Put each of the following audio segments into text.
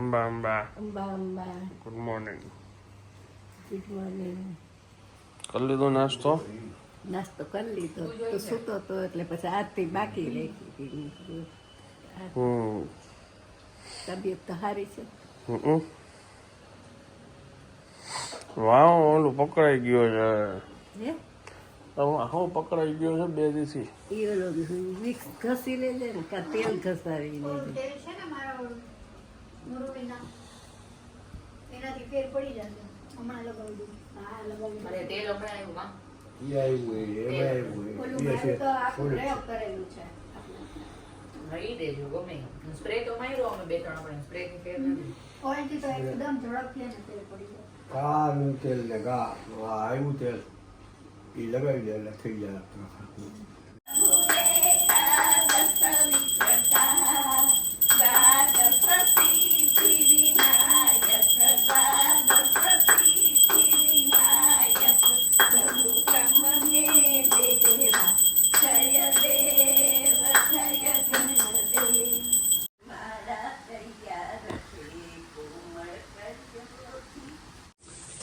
Amba Amba Amba Amba good morning good morning કરી લીધો નાસ્તો નાસ્તો કરી લીધો તો સૂતો તો એટલે પછી આજથી બાકી રહી હમ તબિયત તો સારી છે હમ. વાવ ઓલું પકડાઈ ગયો છે હે પકડાઈ ગયો છે બે દિવસી એ ઓલો વિક્સ ઘસી લેજે ને કાં તેલ ઘસાવી લેજે તેલ છે ને મારો મુરલીના એનાથી ફેર પડી જશે. હમણાં લગાવી દઉં. હા લગાવી મારે તેલ? ઈ આવ્યું એમાં આવ્યું તો પ્રયોગ કરેલું છે. દેજો ગમે સ્પ્રે તો માર્યો અમે બે ત્રણ આપણે સ્પ્રે થી ફેર નથી. ઓઇલથી તો એકદમ ઝડપથી એને તેલ પડી જાય. કાનું તેલ ને ગા આવ્યું તેલ. ઈ લગાવી દે એટલે થઈ જાય.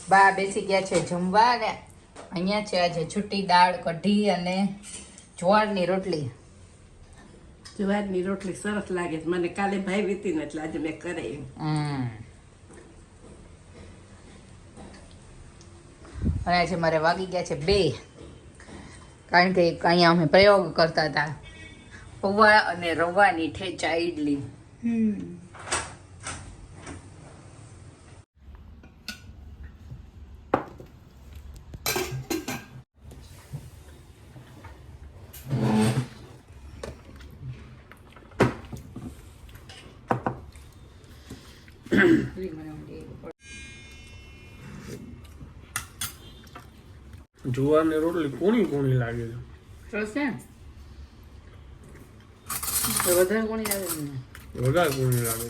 બા બેસી ગયા છે જમવા ને અહીંયા છે આજે છુટ્ટી દાળ કઢી અને જુવારની રોટલી. જુવારની રોટલી સરસ લાગે છે. મને કાલે ભાઈ વીતી ને એટલે આજે મેં કરી હમ. અને આજે મારે વાગી ગયા છે બે. કારણ કે અહીંયા અમે પ્રયોગ કરતા હતા. પૌવા અને રવાની ઠેચા ઈડલી. જુવારની રોટલી કોણી કોણી લાગે છે? વધારે છે? ને વધારે કોણી લાગે.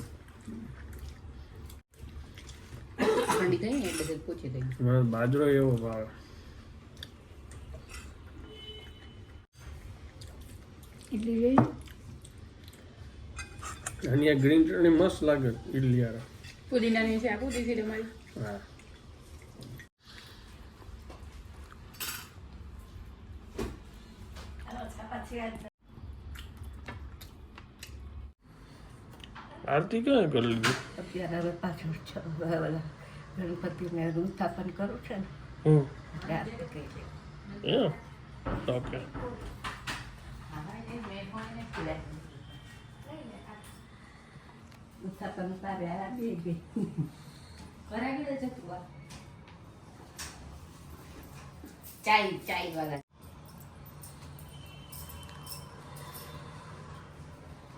થઈ એટલે પછી પૂછી દઈ બાજરો એવો ભાવે. એટલી અને આ ગ્રીન ચટણી મસ્ત લાગે ઇડલી આરા પુદીનાની છે આપું છે તમારી. હા. આરતી ક્યાં કરી લીધી? અત્યારે હવે પાછું છ- ગણપતિ ઓલા ગણપતિને ઉત્થાપન કરું છે ને ઓકે. ઉત્થાપન તારે આ બે બે. કરાવી દેજો તું ચાઈ ચાય વાળા.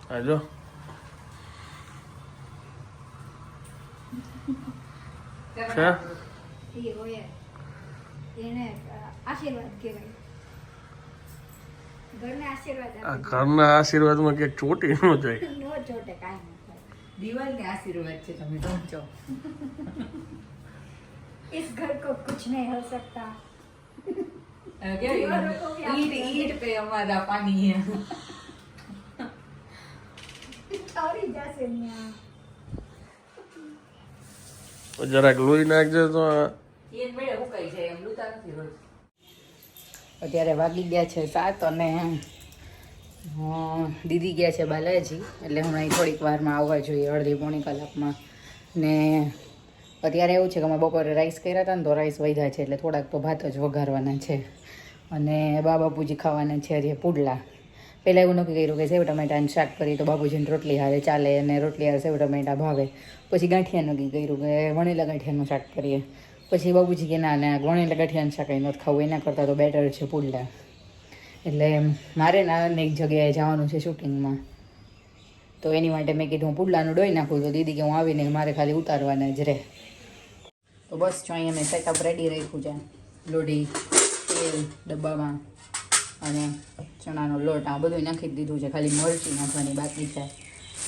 આજો જો. છે એ હોય. એને આશીર્વાદ કહેવાય. ઘરને આશીર્વાદ આ આપે ઘરના આશીર્વાદમાં ક્યાંક ચોટી ન જાય. નો ચોટે કાંઈ ન થાય દિવાળને આશીર્વાદ છે તમે સમજો इस घर को कुछ नहीं हो सकता દીવાલો કો ભી ઈટ ઈટ पे हमारा पानी है તરી જશે ત્યાં જરાક લોહી નાખજે તો આ એ મેળે ઉકાઈ જાય એમ લૂતા નથી રોજ અત્યારે વાગી ગયા છે સાત અને અ, દીદી ગયા છે બાલાજી, એટલે હું અહીં થોડીક વારમાં આવવા જોઈએ અડધી પોણી કલાકમાં. ને અત્યારે એવું છે કે અમે બપોરે રાઈસ કર્યા હતા ને તો રાઈસ વધ્યા છે, એટલે થોડાક તો ભાત જ વઘારવાના છે. અને બા બાપુજી ખાવાના છે હજી પુડલા. પહેલાં એવું નક્કી કર્યું કે સેવ ટમેટાનું શાક કરી તો બાપુજીને રોટલી હારે ચાલે અને રોટલી હારે સેવ ટમેટા ભાવે. પછી ગાંઠિયા નક્કી કર્યું કે વણેલા ગાંઠિયાનું શાક કરીએ. પછી બાબુજી કે ના ના ગોણેલા ગાંઠિયાનું શાક નથી ખાવું, એના કરતાં તો બેટર છે પુડલા. એટલે મારે ના ને એક જગ્યાએ જવાનું છે શૂટિંગમાં. તો એની માટે મેં કીધું, હું પુડલાનું ડોઈ નાખું તો દીદી કે, હું આવીને મારે ખાલી ઉતારવાના જ રહે. તો બસ જો અહીંયા મેં સેટઅપ રેડી રાખ્યું છે. લોઢી, તેલ, ડબ્બામાં અને ચણાનો લોટ, આ બધું નાખી દીધું છે. ખાલી મરચી નાખવાની બાકી છે.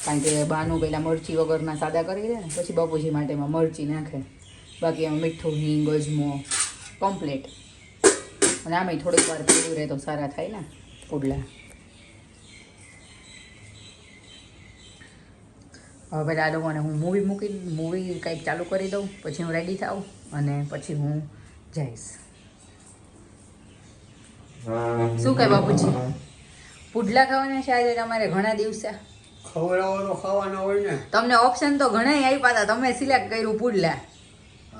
કારણ કે બાનું પહેલાં મરચી વગરના સાદા કરી દે પછી બાપુજી માટેમાં મરચી નાખે. બાકી એમાં મીઠું, હિંગ, અજમો કમ્પ્લીટ અને આમાં થોડીક વાર પીવું રહે તો સારા થાય ને પુડલા. હવે આ લોકોને હું મૂવી મૂકી મૂવી કંઈક ચાલુ કરી દઉં પછી હું રેડી થાઉં અને પછી હું જઈશ. શું કહે બાપુજી પુડલા ખાવાના છે આજે તમારે ઘણા દિવસે? ખવડાવવાનો ખાવાનો હોય ને. તમને ઓપ્શન તો ઘણા આપ્યા હતા તમે સિલેક્ટ કર્યું પુડલા.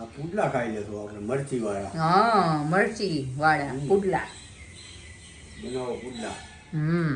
આ પુડલા ખાઈ લેશું આપણે મરચી વાળા હા મરચી વાળા પુડલા. બનાવો પુડલા. હમ.